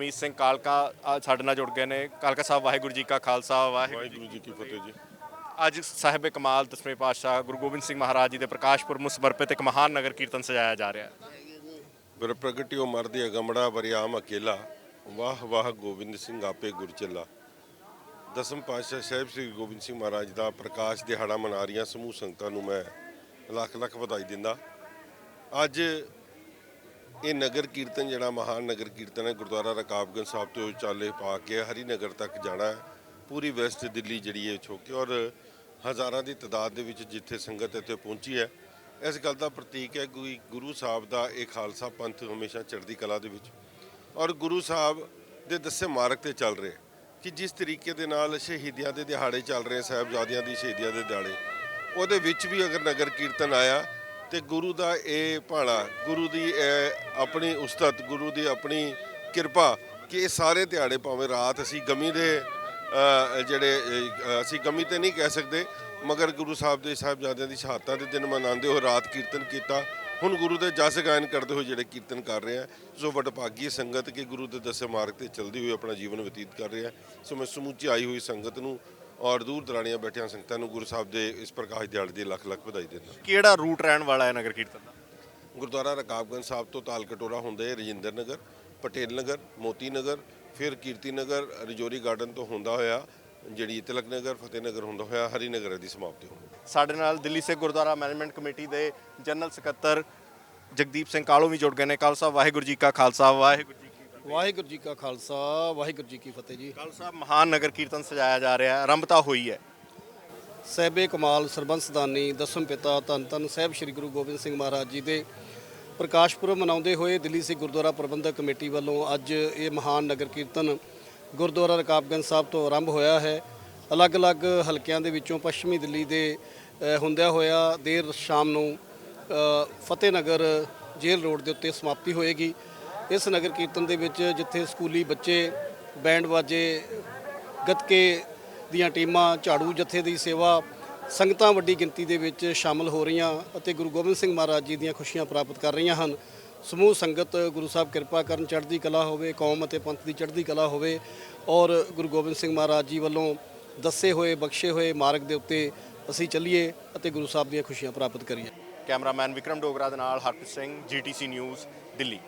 ਪਰਮੀਤ ਸਿੰਘ ਕਾਲਕਾ ਸਾਡੇ ਨਾਲ ਜੁੜ ਗਏ ਨੇ। ਕਾਲਕਾ ਸਾਹਿਬ ਵਾਹਿਗੁਰੂ ਜੀ ਕਾ ਖਾਲਸਾ ਵਾਹਿਗੁਰੂ ਵਾਹਿਗੁਰੂ ਜੀ ਕੀ ਫਤਿਹ ਜੀ। ਅੱਜ ਸਾਹਿਬ ਕਮਾਲ ਦਸਵੇਂ ਪਾਤਸ਼ਾਹ ਗੁਰੂ ਗੋਬਿੰਦ ਸਿੰਘ ਮਹਾਰਾਜ ਜੀ ਦੇ ਪ੍ਰਕਾਸ਼ ਪੁਰਬ ਨੂੰ ਸਮਰਪਿਤ ਇੱਕ ਮਹਾਨ ਨਗਰ ਕੀਰਤਨ ਸਜਾਇਆ ਜਾ ਰਿਹਾ ਹੈ। ਗੁਰ ਪ੍ਰਗਟਿਓ ਮਰਦੀ ਅਗਮੜਾ ਬਰਿਆਮ ਅਕੇਲਾ। ਵਾਹ ਵਾਹ ਗੋਬਿੰਦ ਸਿੰਘ ਆਪੇ ਗੁਰ ਚੱਲਾ। ਦਸਮ ਪਾਤਸ਼ਾਹ ਸਾਹਿਬ ਸ੍ਰੀ ਗੋਬਿੰਦ ਸਿੰਘ ਮਹਾਰਾਜ ਦਾ ਪ੍ਰਕਾਸ਼ ਦਿਹਾੜਾ ਮਨਾ ਰਹੀਆਂ ਸਮੂਹ ਸੰਗਤਾਂ ਨੂੰ ਮੈਂ ਲੱਖ ਲੱਖ ਵਧਾਈ ਦਿੰਦਾ। ਅੱਜ ਇਹ ਨਗਰ ਕੀਰਤਨ ਜਿਹੜਾ ਮਹਾਨ ਨਗਰ ਕੀਰਤਨ ਹੈ, ਗੁਰਦੁਆਰਾ ਰਕਾਬਗੰਜ ਸਾਹਿਬ ਤੋਂ ਚਾਲੇ ਪਾ ਕੇ ਹਰੀ ਨਗਰ ਤੱਕ ਜਾਣਾ ਪੂਰੀ ਵੈਸਟ ਦਿੱਲੀ ਜਿਹੜੀ ਹੈ, ਛੋਕੇ ਔਰ ਹਜ਼ਾਰਾਂ ਦੀ ਤਦਾਦ ਦੇ ਵਿੱਚ ਜਿੱਥੇ ਸੰਗਤ ਇੱਥੇ ਪਹੁੰਚੀ ਹੈ। ਇਸ ਗੱਲ ਦਾ ਪ੍ਰਤੀਕ ਹੈ ਕਿ ਗੁਰੂ ਸਾਹਿਬ ਦਾ ਇਹ ਖਾਲਸਾ ਪੰਥ ਹਮੇਸ਼ਾ ਚੜ੍ਹਦੀ ਕਲਾ ਦੇ ਵਿੱਚ। ਔਰ ਗੁਰੂ ਸਾਹਿਬ ਦੇ ਦੱਸੇ ਮਾਰਗ ਤੇ ਚੱਲ ਰਿਹਾ ਕਿ ਜਿਸ ਤਰੀਕੇ ਦੇ ਨਾਲ ਸ਼ਹੀਦੀਆਂ ਦੇ ਦਿਹਾੜੇ ਚੱਲ ਰਹੇ, ਸਾਹਿਬਜ਼ਾਦਿਆਂ ਦੀ ਸ਼ਹੀਦੀਆਂ ਦੇ ਦਿਹਾੜੇ, ਉਹਦੇ ਵਿੱਚ ਵੀ ਅਗਰ ਨਗਰ ਕੀਰਤਨ ਆਇਆ ਤੇ ਗੁਰੂ ਦਾ ਇਹ ਭਾਣਾ, ਗੁਰੂ ਦੀ ਇਹ ਆਪਣੀ ਉਸਤਤ, ਗੁਰੂ ਦੀ ਆਪਣੀ ਕਿਰਪਾ ਕਿ ਇਹ ਸਾਰੇ ਦਿਹਾੜੇ ਭਾਵੇਂ ਰਾਤ ਅਸੀਂ ਗਮੀ ਦੇ ਜਿਹੜੇ ਅਸੀਂ ਗਮੀ ਤੇ ਨਹੀਂ ਕਹਿ ਸਕਦੇ, ਮਗਰ ਗੁਰੂ ਸਾਹਿਬ ਦੇ ਸਾਹਿਬਜ਼ਾਦਿਆਂ ਦੀ ਸ਼ਹਾਦਤਾਂ ਦੇ ਦਿਨ ਮਨਾਉਂਦੇ ਹੋ ਰਾਤ ਕੀਰਤਨ ਕੀਤਾ। ਹੁਣ ਗੁਰੂ ਦੇ ਜਸ ਗਾਇਨ ਕਰਦੇ ਹੋਏ ਜਿਹੜੇ ਕੀਰਤਨ ਕਰ ਰਹੇ ਆ, ਸੋ ਵਡਭਾਗੀ ਸੰਗਤ ਕਿ ਗੁਰੂ ਦੇ ਦੱਸੇ ਮਾਰਗ ਤੇ ਚੱਲਦੀ ਹੋਈ ਆਪਣਾ ਜੀਵਨ ਬਤੀਤ ਕਰ ਰਹੇ ਆ। ਸੋ ਮੈਂ ਸਮੁੱਚੀ ਆਈ ਹੋਈ ਸੰਗਤ ਨੂੰ ਔਰ ਦੂਰ ਦਰਾਣੀਆਂ ਬੈਠੀਆਂ ਸੰਗਤਾਂ ਨੂੰ ਗੁਰੂ ਸਾਹਿਬ ਦੇ ਇਸ ਪ੍ਰਕਾਸ਼ ਦਿਹਾੜੇ ਦੀ ਲੱਖ ਲੱਖ ਵਧਾਈ ਦਿੰਦਾ। ਕਿਹੜਾ ਰੂਟ ਰਹਿਣ ਵਾਲਾ ਹੈ ਨਗਰ ਕੀਰਤਨ ਦਾ? ਗੁਰਦੁਆਰਾ ਰਕਾਬਗੰਜ ਸਾਹਿਬ ਤੋਂ ਤਾਲ ਕਟੋਰਾ ਹੁੰਦੇ ਰਜਿੰਦਰ ਨਗਰ ਪਟੇਲ ਨਗਰ ਮੋਤੀ ਨਗਰ ਫਿਰ ਕੀਰਤੀ ਨਗਰ ਰਜੋਰੀ ਗਾਰਡਨ ਤੋਂ ਹੁੰਦਾ ਹੋਇਆ ਜਿਹੜੀ ਤਿਲਕ ਨਗਰ ਫਤਿਹ ਨਗਰ ਹੁੰਦਾ ਹੋਇਆ ਹਰੀ ਨਗਰ ਦੀ ਸਮਾਪਤੀ ਹੋਣੀ ਸਾਡੇ ਨਾਲ ਦਿੱਲੀ ਸਿੱਖ ਗੁਰਦੁਆਰਾ ਮੈਨੇਜਮੈਂਟ ਕਮੇਟੀ ਦੇ ਜਨਰਲ ਸਕੱਤਰ ਜਗਦੀਪ ਸਿੰਘ ਕਾਲੋ ਵੀ ਜੁੜ ਗਏ ਨੇ। ਖਾਲਸਾ ਵਾਹਿਗੁਰੂ ਜੀ ਕਾ ਖਾਲਸਾ ਵਾਹਿਗੁਰੂ ਵਾਹਿਗੁਰੂ ਜੀ ਕਾ ਖਾਲਸਾ ਵਾਹਿਗੁਰੂ ਜੀ ਕੀ ਫਤਿਹ ਜੀ। ਖਾਲਸਾ ਮਹਾਨ ਨਗਰ ਕੀਰਤਨ ਸਜਾਇਆ ਜਾ ਰਿਹਾ ਹੈ ਆਰੰਭਤਾ ਹੋਈ ਹੈ। ਸਹਿਬੇ ਕਮਾਲ ਸਰਬੰਸਦਾਨੀ ਦਸਮ ਪਿਤਾ ਧੰਨ ਧੰਨ ਸਾਹਿਬ ਸ੍ਰੀ ਗੁਰੂ ਗੋਬਿੰਦ ਸਿੰਘ ਮਹਾਰਾਜ ਜੀ ਦੇ ਪ੍ਰਕਾਸ਼ ਪੁਰਬ ਮਨਾਉਂਦੇ ਹੋਏ ਦਿੱਲੀ ਸਿੱਖ ਗੁਰਦੁਆਰਾ ਪ੍ਰਬੰਧਕ ਕਮੇਟੀ ਵੱਲੋਂ ਅੱਜ ਇਹ ਮਹਾਨ ਨਗਰ ਕੀਰਤਨ ਗੁਰਦੁਆਰਾ ਰਕਾਬਗੰਜ ਸਾਹਿਬ ਤੋਂ ਆਰੰਭ ਹੋਇਆ ਹੈ। ਅਲੱਗ-ਅਲੱਗ ਹਲਕਿਆਂ ਦੇ ਵਿੱਚੋਂ ਪੱਛਮੀ ਦਿੱਲੀ ਦੇ ਅ, ਹੁੰਦਿਆਂ ਹੋਇਆ ਦੇਰ ਸ਼ਾਮ ਨੂੰ ਅ, ਫਤਿਹਨਗਰ ਜੇਲ੍ਹ ਰੋਡ ਦੇ ਉੱਤੇ ਸਮਾਪਤੀ ਹੋਏਗੀ। ਇਸ ਨਗਰ ਕੀਰਤਨ ਦੇ ਵਿੱਚ ਜਿੱਥੇ ਸਕੂਲੀ ਬੱਚੇ, ਬੈਂਡ ਵਾਜੇ ਗੱਤਕੇ ਦੀਆਂ ਟੀਮਾਂ, ਝਾੜੂ ਜਥੇ ਦੀ ਸੇਵਾ, ਸੰਗਤਾਂ ਵੱਡੀ ਗਿਣਤੀ ਦੇ ਵਿੱਚ ਸ਼ਾਮਲ ਹੋ ਰਹੀਆਂ ਅਤੇ ਗੁਰੂ ਗੋਬਿੰਦ ਸਿੰਘ ਮਹਾਰਾਜ ਜੀ ਦੀਆਂ ਖੁਸ਼ੀਆਂ ਪ੍ਰਾਪਤ ਕਰ ਰਹੀਆਂ ਹਨ। ਸਮੂਹ ਸੰਗਤ ਗੁਰੂ ਸਾਹਿਬ ਕਿਰਪਾ ਕਰਨ ਚੜ੍ਹਦੀ ਕਲਾ ਹੋਵੇ, ਕੌਮ ਅਤੇ ਪੰਥ ਦੀ ਚੜ੍ਹਦੀ ਕਲਾ ਹੋਵੇ ਔਰ ਗੁਰੂ ਗੋਬਿੰਦ ਸਿੰਘ ਮਹਾਰਾਜ ਜੀ ਵੱਲੋਂ ਦੱਸੇ ਹੋਏ, ਬਖਸ਼ੇ ਹੋਏ ਮਾਰਗ ਦੇ ਉੱਤੇ ਅਸੀਂ ਚੱਲੀਏ ਅਤੇ ਗੁਰੂ ਸਾਹਿਬ ਦੀਆਂ ਖੁਸ਼ੀਆਂ ਪ੍ਰਾਪਤ ਕਰੀਏ। ਕੈਮਰਾਮੈਨ ਵਿਕਰਮ ਡੋਗਰਾ ਦੇ ਨਾਲ ਹਰਪ੍ਰੀਤ ਸਿੰਘ, ਜੀਟੀਸੀ ਨਿਊਜ਼, ਦਿੱਲੀ।